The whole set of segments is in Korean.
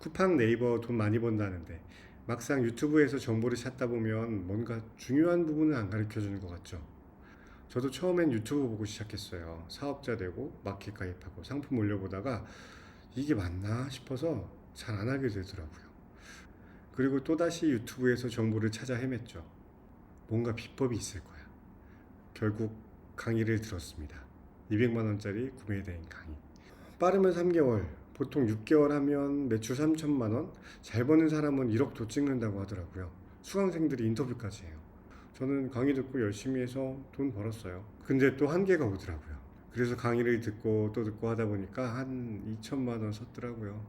쿠팡 네이버 돈 많이 번다는데 막상 유튜브에서 정보를 찾다 보면 뭔가 중요한 부분을 안 가르쳐 주는 것 같죠. 저도 처음엔 유튜브 보고 시작했어요. 사업자 되고 마켓 가입하고 상품 올려보다가 이게 맞나 싶어서 잘 안 하게 되더라고요. 그리고 또다시 유튜브에서 정보를 찾아 헤맸죠. 뭔가 비법이 있을 거야. 결국 강의를 들었습니다. 200만 원짜리 구매된 강의. 빠르면 3개월, 보통 6개월 하면 매출 3천만 원, 잘 버는 사람은 1억도 찍는다고 하더라고요. 수강생들이 인터뷰까지 해요. 저는 강의 듣고 열심히 해서 돈 벌었어요. 근데 또 한계가 오더라고요. 그래서 강의를 듣고 또 듣고 하다 보니까 한 2천만 원 썼더라고요.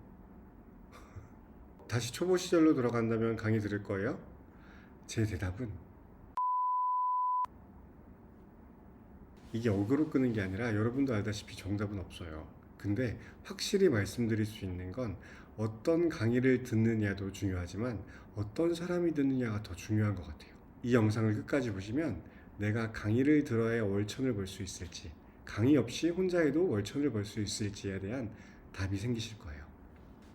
다시 초보 시절로 돌아간다면 강의 들을 거예요? 제 대답은 이게 어그로 끄는 게 아니라 여러분도 알다시피 정답은 없어요. 근데 확실히 말씀드릴 수 있는 건 어떤 강의를 듣느냐도 중요하지만 어떤 사람이 듣느냐가 더 중요한 것 같아요. 이 영상을 끝까지 보시면 내가 강의를 들어야 월천을 벌 수 있을지, 강의 없이 혼자 해도 월천을 벌 수 있을지에 대한 답이 생기실 거예요.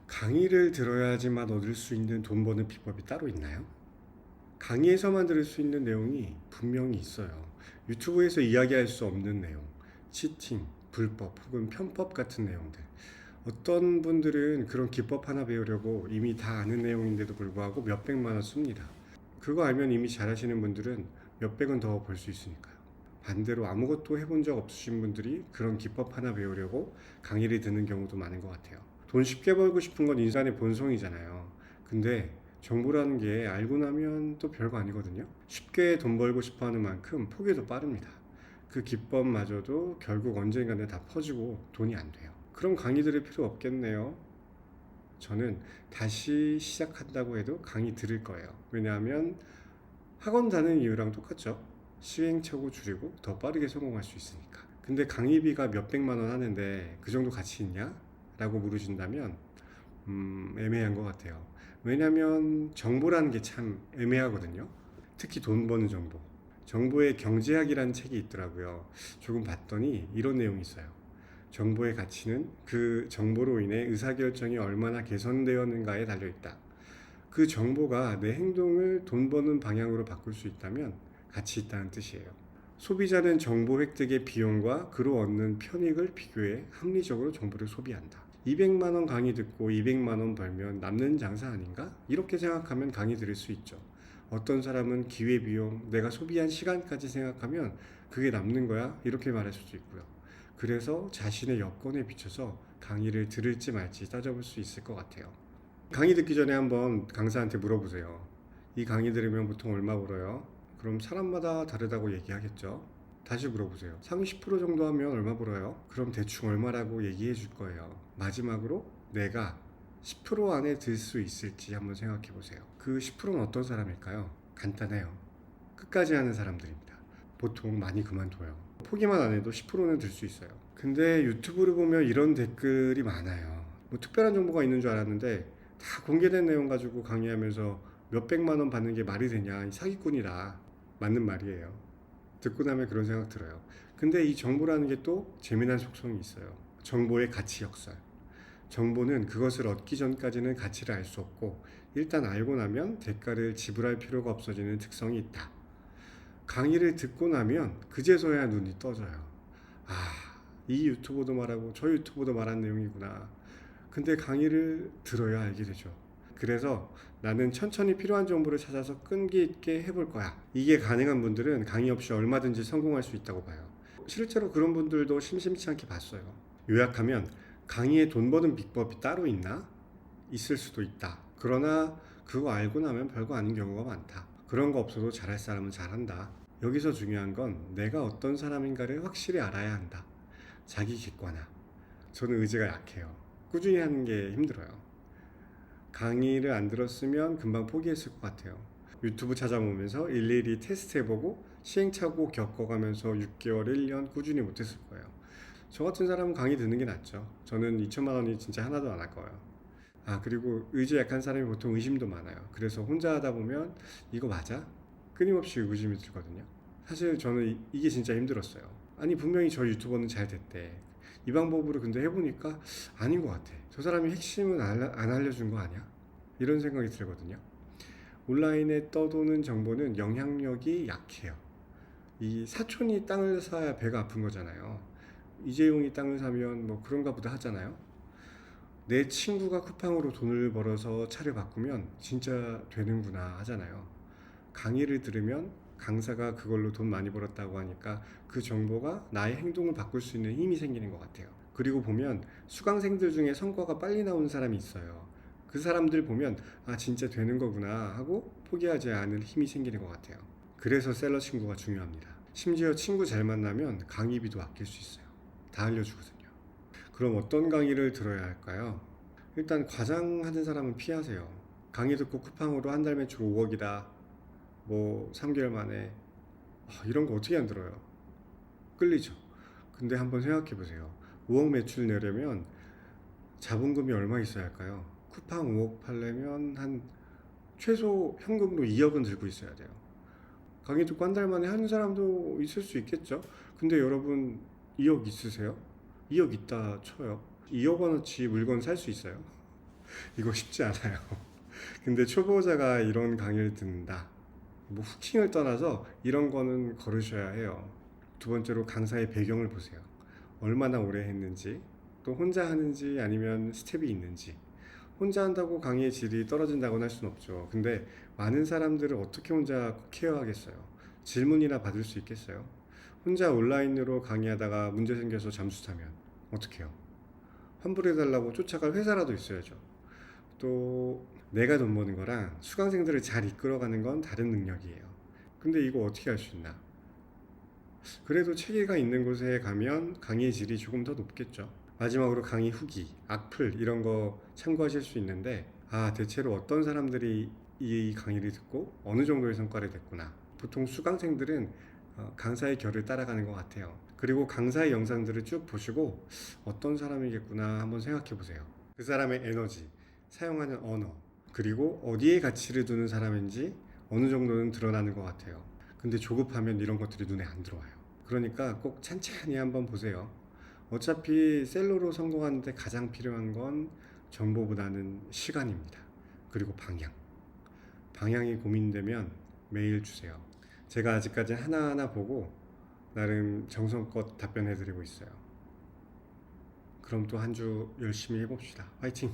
강의를 들어야지만 얻을 수 있는 돈 버는 비법이 따로 있나요? 강의에서만 들을 수 있는 내용이 분명히 있어요. 유튜브에서 이야기할 수 없는 내용, 치팅, 불법 혹은 편법 같은 내용들. 어떤 분들은 그런 기법 하나 배우려고 이미 다 아는 내용인데도 불구하고 몇백만 원 씁니다. 그거 알면 이미 잘하시는 분들은 몇백원 더벌 수 있으니까요. 반대로 아무것도 해본 적 없으신 분들이 그런 기법 하나 배우려고 강의를 듣는 경우도 많은 것 같아요. 돈 쉽게 벌고 싶은 건 인간의 본성이잖아요. 근데 정보라는 게 알고 나면 또 별거 아니거든요. 쉽게 돈 벌고 싶어 하는 만큼 포기도 빠릅니다. 그 기법마저도 결국 언젠가는 다 퍼지고 돈이 안 돼요. 그럼 강의 들을 필요 없겠네요. 저는 다시 시작한다고 해도 강의 들을 거예요. 왜냐하면 학원 다는 이유랑 똑같죠. 시행착오 줄이고 더 빠르게 성공할 수 있으니까. 근데 강의비가 몇백만 원 하는데 그 정도 가치 있냐? 라고 물으신다면 음, 애매한 것 같아요. 왜냐하면 정보라는 게 참 애매하거든요. 특히 돈 버는 정보. 정보의 경제학이라는 책이 있더라고요. 조금 봤더니 이런 내용이 있어요. 정보의 가치는 그 정보로 인해 의사결정이 얼마나 개선되었는가에 달려있다. 그 정보가 내 행동을 돈 버는 방향으로 바꿀 수 있다면 가치 있다는 뜻이에요. 소비자는 정보 획득의 비용과 그로 얻는 편익을 비교해 합리적으로 정보를 소비한다. 200만 원 강의 듣고 200만 원 벌면 남는 장사 아닌가? 이렇게 생각하면 강의 들을 수 있죠. 어떤 사람은 기회 비용, 내가 소비한 시간까지 생각하면 그게 남는 거야? 이렇게 말할 수도 있고요. 그래서 자신의 여건에 비춰서 강의를 들을지 말지 따져볼 수 있을 것 같아요. 강의 듣기 전에 한번 강사한테 물어보세요. 이 강의 들으면 보통 얼마 벌어요? 그럼 사람마다 다르다고 얘기하겠죠. 다시 물어보세요. 상위 10% 정도 하면 얼마 벌어요? 그럼 대충 얼마라고 얘기해 줄 거예요. 마지막으로 내가 10% 안에 들 수 있을지 한번 생각해 보세요. 그 10%는 어떤 사람일까요? 간단해요. 끝까지 하는 사람들입니다. 보통 많이 그만둬요. 포기만 안 해도 10%는 들 수 있어요. 근데 유튜브를 보면 이런 댓글이 많아요. 뭐 특별한 정보가 있는 줄 알았는데 다 공개된 내용 가지고 강의하면서 몇백만 원 받는 게 말이 되냐. 이 사기꾼이라. 맞는 말이에요. 듣고 나면 그런 생각 들어요. 근데 이 정보라는 게 또 재미난 속성이 있어요. 정보의 가치 역설. 정보는 그것을 얻기 전까지는 가치를 알 수 없고 일단 알고 나면 대가를 지불할 필요가 없어지는 특성이 있다. 강의를 듣고 나면 그제서야 눈이 떠져요. 아, 이 유튜버도 말하고 저 유튜버도 말한 내용이구나. 근데 강의를 들어야 알게 되죠. 그래서 나는 천천히 필요한 정보를 찾아서 끈기 있게 해볼 거야. 이게 가능한 분들은 강의 없이 얼마든지 성공할 수 있다고 봐요. 실제로 그런 분들도 심심치 않게 봤어요. 요약하면 강의에 돈 버는 비법이 따로 있나? 있을 수도 있다. 그러나 그거 알고 나면 별거 아닌 경우가 많다. 그런 거 없어도 잘할 사람은 잘한다. 여기서 중요한 건 내가 어떤 사람인가를 확실히 알아야 한다. 자기 객관화. 저는 의지가 약해요. 꾸준히 하는 게 힘들어요. 강의를 안 들었으면 금방 포기했을 것 같아요. 유튜브 찾아보면서 일일이 테스트해보고 시행착오 겪어가면서 6개월, 1년 꾸준히 못했을 거예요. 저 같은 사람은 강의 듣는 게 낫죠. 저는 2천만 원이 진짜 하나도 안할 거예요. 아, 그리고 의지 약한 사람이 보통 의심도 많아요. 그래서 혼자 하다 보면 이거 맞아? 끊임없이 의심이 들거든요. 사실 저는 이- 이게 진짜 힘들었어요. 아니, 분명히 저 유튜버는 잘 됐대. 이 방법으로 근데 해보니까 아닌 것 같아. 저 사람이 핵심은 안, 안 알려준 거 아니야? 이런 생각이 들거든요. 온라인에 떠도는 정보는 영향력이 약해요. 이 사촌이 땅을 사야 배가 아픈 거잖아요. 이재용이 땅을 사면 뭐 그런가 보다 하잖아요. 내 친구가 쿠팡으로 돈을 벌어서 차를 바꾸면 진짜 되는구나 하잖아요. 강의를 들으면 강사가 그걸로 돈 많이 벌었다고 하니까 그 정보가 나의 행동을 바꿀 수 있는 힘이 생기는 것 같아요. 그리고 보면 수강생들 중에 성과가 빨리 나오는 사람이 있어요. 그 사람들 보면 아 진짜 되는 거구나 하고 포기하지 않을 힘이 생기는 것 같아요. 그래서 셀러 친구가 중요합니다. 심지어 친구 잘 만나면 강의비도 아낄 수 있어요. 다 알려주거든요. 그럼 어떤 강의를 들어야 할까요? 일단 과장하는 사람은 피하세요. 강의 듣고 쿠팡으로 한 달 매출 5억이다. 뭐 3개월 만에 아, 이런 거 어떻게 안 들어요? 끌리죠. 근데 한번 생각해 보세요. 5억 매출 내려면 자본금이 얼마 있어야 할까요? 쿠팡 5억 팔려면 한 최소 현금으로 2억은 들고 있어야 돼요. 강의 듣고 한 달 만에 하는 사람도 있을 수 있겠죠. 근데 여러분 2억 있으세요? 2억 있다 쳐요. 2억 원어치 물건 살 수 있어요? 이거 쉽지 않아요. 근데 초보자가 이런 강의를 듣는다. 뭐 후킹을 떠나서 이런 거는 걸으셔야 해요. 두 번째로 강사의 배경을 보세요. 얼마나 오래 했는지, 또 혼자 하는지 아니면 스텝이 있는지. 혼자 한다고 강의의 질이 떨어진다고는 할 수는 없죠. 근데 많은 사람들을 어떻게 혼자 케어하겠어요? 질문이나 받을 수 있겠어요? 혼자 온라인으로 강의하다가 문제 생겨서 잠수 타면 어떡해요? 환불해달라고 쫓아갈 회사라도 있어야죠. 또 내가 돈 버는 거랑 수강생들을 잘 이끌어가는 건 다른 능력이에요. 근데 이거 어떻게 할 수 있나? 그래도 체계가 있는 곳에 가면 강의의 질이 조금 더 높겠죠. 마지막으로 강의 후기, 악플 이런 거 참고하실 수 있는데 아 대체로 어떤 사람들이 이 강의를 듣고 어느 정도의 성과를 냈구나. 보통 수강생들은 어, 강사의 결을 따라가는 것 같아요. 그리고 강사의 영상들을 쭉 보시고 어떤 사람이겠구나 한번 생각해 보세요. 그 사람의 에너지, 사용하는 언어, 그리고 어디에 가치를 두는 사람인지 어느 정도는 드러나는 것 같아요. 근데 조급하면 이런 것들이 눈에 안 들어와요. 그러니까 꼭 찬찬히 한번 보세요. 어차피 셀러로 성공하는데 가장 필요한 건 정보보다는 시간입니다. 그리고 방향. 방향이 고민되면 메일 주세요. 제가 아직까지 하나하나 보고 나름 정성껏 답변해드리고 있어요. 그럼 또 한 주 열심히 해봅시다. 화이팅!